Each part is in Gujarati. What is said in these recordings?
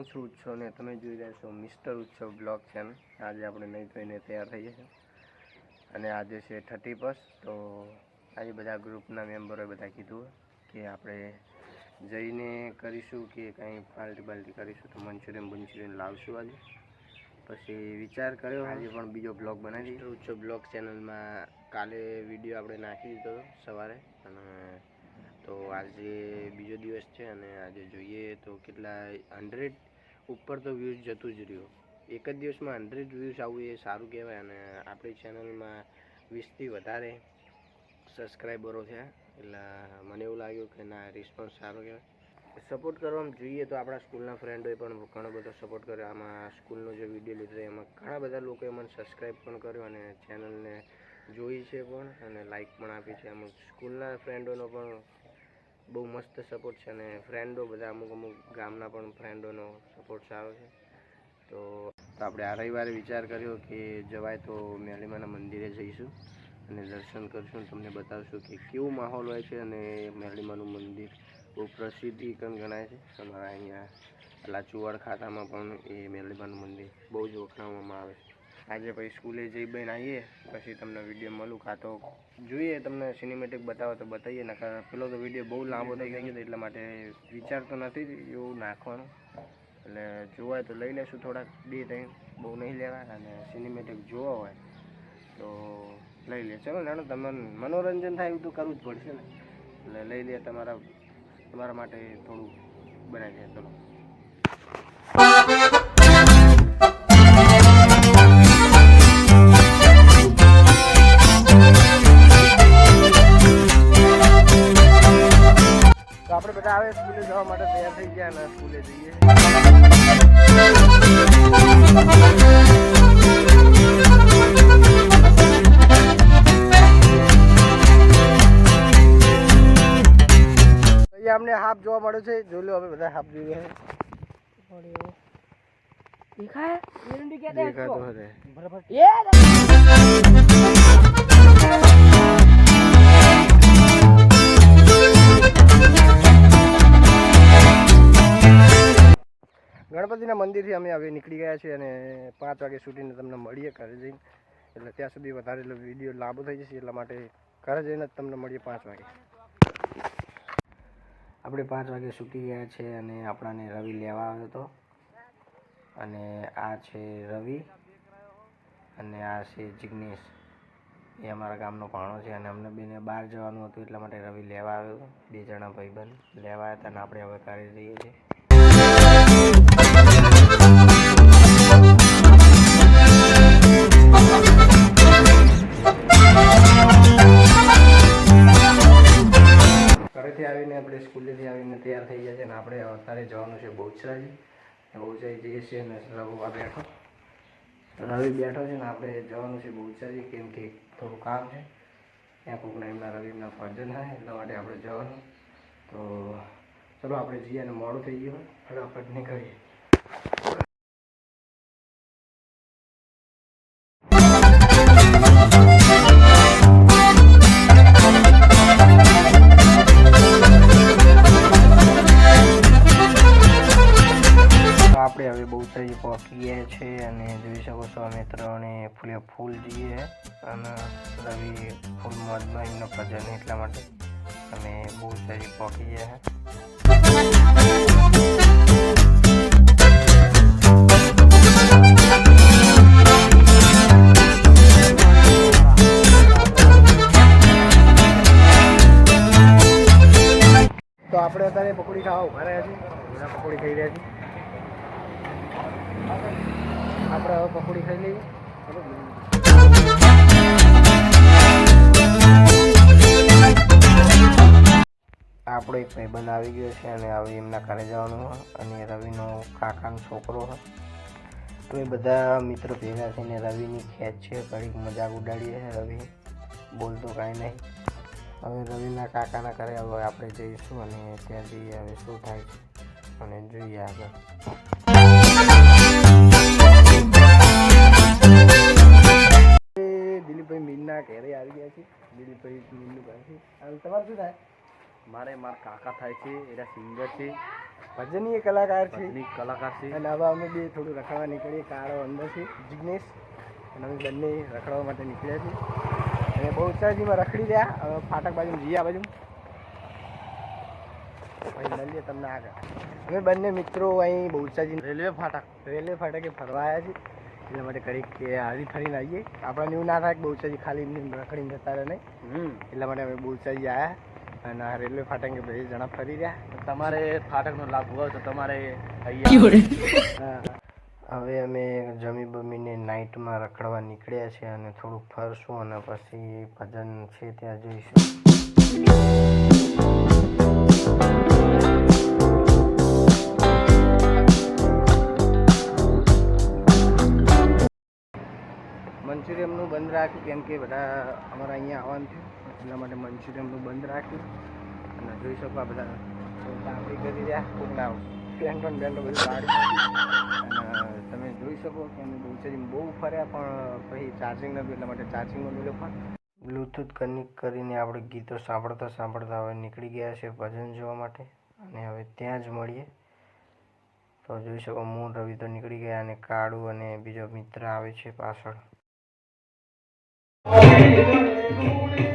હું છું ઉત્સવ ને તમે જોઈ રહ્યા છો, મિસ્ટર ઉત્સવ બ્લોગ ચેનલ આજે આપણે નહીં થઈને તૈયાર થઈએ છીએ અને આજે છે થર્ટી ફર્સ્ટ, તો આજે બધા ગ્રુપના મેમ્બરોએ બધા કીધું કે આપણે જઈને કરીશું કે કંઈ પાર્ટી બાલ્ટી કરીશું. તો મંચુરિયન મંચુરિયન લાવશું આજે. પછી વિચાર કર્યો, આજે પણ બીજો બ્લોગ બનાવી દીધો ઉત્સવ બ્લોગ ચેનલમાં કાલે વીડિયો આપણે નાખી દીધો સવારે. અને તો આજે બીજો દિવસ છે અને આજે જોઈએ તો કેટલા હંડ્રેડ ઉપર તો વ્યૂઝ જતું જ રહ્યું. એક જ દિવસમાં હંડ્રેડ વ્યૂઝ આવવું એ સારું કહેવાય અને આપણી ચેનલમાં વીસથી વધારે સબસ્ક્રાઈબરો થયા. એટલે મને એવું લાગ્યું કે ના રિસ્પોન્સ સારો કહેવાય. સપોર્ટ કરવામાં જોઈએ તો આપણા સ્કૂલના ફ્રેન્ડોએ પણ ઘણો બધો સપોર્ટ કર્યો. આમાં સ્કૂલનો જે વીડિયો લીધો એમાં ઘણા બધા લોકોએ મને સબસ્ક્રાઈબ પણ કર્યો અને ચેનલને જોઈ છે પણ અને લાઈક પણ આપી છે. અમુક સ્કૂલના ફ્રેન્ડોનો પણ બહુ મસ્ત સપોર્ટ છે અને ફ્રેન્ડો બધા અમુક અમુક ગામના પણ ફ્રેન્ડોનો સપોર્ટ સારો છે. તો આપણે આ રવિવારે વિચાર કર્યો કે જવાય તો મેલીમાના મંદિરે જઈશું અને દર્શન કરીશું તમને બતાવશું કે કેવો માહોલ હોય છે અને મેલીમાનું મંદિર બહુ પ્રસિદ્ધિ પણ ગણાય છે. અમારા અહીંયા લાચુવાડ ખાતામાં પણ એ મેલીમાનું મંદિર બહુ જ વખણાવવામાં આવે છે. આજે પછી સ્કૂલે જઈ બહેન આવીએ, પછી તમને વીડિયો મળું કાં તો જોઈએ, તમને સિનેમેટિક બતાવો તો બતાવીએ, નકર પેલો તો વીડિયો બહુ લાંબો થઈ ગયો છે, એટલા માટે વિચાર તો નથી એવું નાખવાનું. એટલે જોવાય તો લઈ લેશું થોડાક, બે ત્રણ, બહુ નહીં લેવા અને સિનેમેટિક જોવા હોય તો લઈ લે. ચલો નાનો, તમને મનોરંજન થાય એવું તો કરવું જ પડશે ને. એટલે લઈ લે તમારા તમારા માટે થોડું બનાવી દે, ચલો. આવે સ્કૂલે જવા માટે તૈયાર થઈ ગયા અને સ્કૂલે જઈએ. અમને હાફ જોવા મળે છે. જોઈ લો હવે બધા હાફ જોઈએ દેખાય? દેખાતો હશે ગણપતિના મંદિરથી અમે હવે નીકળી ગયા છીએ અને પાંચ વાગે સુધીને તમને મળીએ ઘરે જઈને. એટલે ત્યાં સુધી વધારે વીડિયો લાંબો થઈ જશે, એટલા માટે ઘરે જઈને જ તમને મળીએ પાંચ વાગે. આપણે પાંચ વાગે છૂટી ગયા છે અને આપણાને રવિ લેવા આવ્યો હતો. અને આ છે રવિ અને આ છે જિગ્નેશ. એ અમારા ગામનો ભાણો છે અને અમને બેને બહાર જવાનું હતું, એટલા માટે રવિ લેવા આવ્યો હતો. બે જણા ભાઈબંધ લેવા હતા અને આપણે હવે ઘરે જઈએ છીએ. આવીને આપણે સ્કૂલેથી આવીને તૈયાર થઈ ગયા છે અને આપણે અત્યારે જવાનું છે બહુચરાજી. બહુચરાજી જઈએ છીએ અને રઘુવા બેઠો. રવિ બેઠો છે ને આપણે જવાનું છે બહુચરાજી, કેમ કે થોડું કામ છે. ત્યાં કોકના એમના રવિના ફર્જન થાય, એટલા માટે આપણે જવાનું. તો ચલો આપણે જઈએ અને મોડું થઈ ગયું ફટાફટ નીકળીએ. રવિ ફૂલ મોજમાં એમનો ભજન એટલા માટે અમે બહુ સારી પહોંચી ગયા તો આપણે અત્યારે પકોડી ખાવા ઊભા રહ્યા છીએ પકોડી ખાઈ રહ્યા છીએ આપણે હવે પકોડી ખાઈ લઈએ આપણો એક ભાઈબંધ આવી ગયો છે અને હવે એમના ઘરે જવાનું અને રવિનો કાકાનો છોકરો તો એ બધા મિત્રો ભેગા થઈને રવિની ખેંચ છે. ઘડીક મજાક ઉડાડીએ છે. રવિ બોલતો કાંઈ નહીં. હવે રવિના કાકાના ઘરે હવે આપણે જઈશું અને ત્યાં જઈએ. હવે શું થાય છે? અને જોઈએ આગળ. દિલીપભાઈ મીનના ઘેરે આવી ગયા છે. દિલીપભાઈ મીનનું ઘર છે. તમારે શું થાય? મારે મારા કાકા થાય છે એના સિંગર છે ભજનીય કલાકાર છે. ભજની કલાકાર છે. અને હવે અમે બે થોડું રખડવા નીકળીએ કાળો છે જિગ્નેશ. અને અમે બંને રખડવા માટે નીકળ્યા છીએ. અને બહુ ઉત્સાહજીમાં રખડી રહ્યા. હવે ફાટક બાજુ જઈએ બાજુ. પછી મળીએ તમને આગળ. અમે બંને મિત્રો અહીં બહુચાજી રેલવે ફાટક. રેલવે ફાટકે ફરવા આવ્યા છીએ. એટલા માટે કરી કે હારી ફરીને આવીએ. આપણા એવું ના થાય કે બહુચાજી ખાલી રખડીને જતા રહે નહીં. એટલા માટે અમે બહુચાજી આવ્યા. અને આ રેલવે ફાટકે બે જણા ફરી રહ્યા. તમારે ફાટકનો લાભ હોય તો તમારે હવે અમે જમી બમીને નાઇટમાં રખડવા નીકળ્યા છે અને થોડુંક ફરશું અને પછી ભજન છે ત્યાં જઈશું. મંચુરિયમનું બંધ રાખ્યું, કેમ કે બધા અમારા અહીંયા આવવાનું થયું. એટલા માટે મંચુરિયમનું બંધ રાખ્યું. અને જોઈ શકો આ બધા તાપડી કરી રહ્યા કોકના પેન્ટો બેન્ટો બધું કાઢી અને તમે જોઈ શકો કે અમે બહુ બહુ ફર્યા, પણ પછી ચાર્જિંગ નહોતું એટલા માટે ચાર્જિંગ મેળ્યો પણ. બ્લૂટૂથ કનેક્ટ કરીને આપણે ગીતો સાંભળતા સાંભળતા હવે નીકળી ગયા છે ભજન જોવા માટે. અને હવે ત્યાં જ મળીએ. તો જોઈ શકો, મૂળ રવિ તો નીકળી ગયા અને કાળુ અને બીજો મિત્ર આવે છે પાછળ. હવે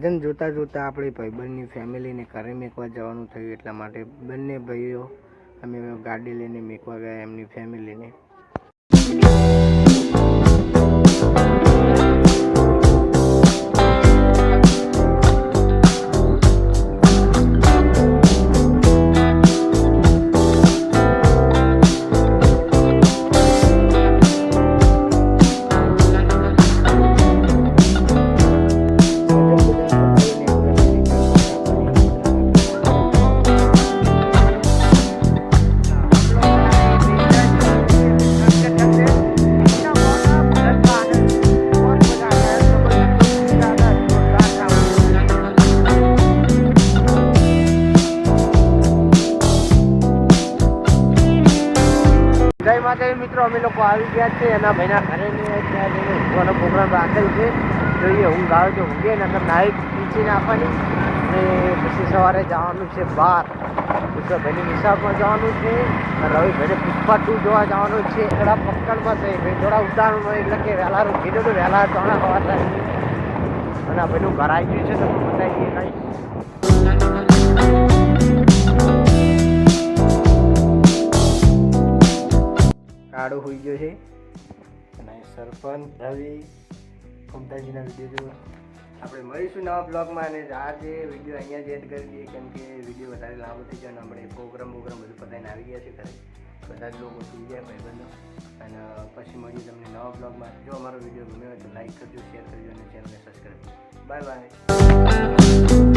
ભજન જોતા જોતા આપણે ભાઈબંધની ફેમિલીને ઘરે મેકવા જવાનું થયું એટલા માટે બંને ભાઈઓ અમે ગાડી લઈને મેકવા ગયા એમની ફેમિલીને. માતાજી મિત્રો, અમે લોકો આવી ગયા છે એના ભાઈના ઘરે ત્યાં જઈને ઊંઘવાનો રાખેલ છે. જોઈએ, ઊંઘ આવે તો ઊંઘે, નકર નાઈટ પીચી નાખવાની ને પછી સવારે જવાનું છે બહાર ભાઈની નિશાળમાં જવાનું છે. રવિ રવિભાઈને પુષ્પા ટુ જોવા જવાનું છે. થોડા પક્કડમાં છે ભાઈ થોડા ઉતારવાનું એટલે કે વહેલા કીધું તો વહેલા ચોણા થાય અને ભાઈનું ઘર આવી ગયું છે, તો બતાવી દઈએ કાંઈ. આડો હોઈ ગયો છે. અને સરપંચ રવિ કુમતાજીના વીડિયો આપણે મળીશું નવા બ્લોગમાં અને આ જે વીડિયો અહીંયા જ એડ કરી દઈએ કેમ કે વીડિયો વધારે લાંબો થઈ જાય અને આપણે પ્રોગ્રામ પ્રોગ્રામ બધું પતાવીને આવી ગયા છે ઘરે. બધા જ લોકો સુઈ ગયા ભાઈબંધો. અને પછી મળીએ તમને નવા બ્લોગમાં. જો અમારો વીડિયો ગમ્યો હોય તો લાઈક કરજો શેર કરજો અને ચેનલને સબસ્ક્રાઈબ કરજો. Bye bye.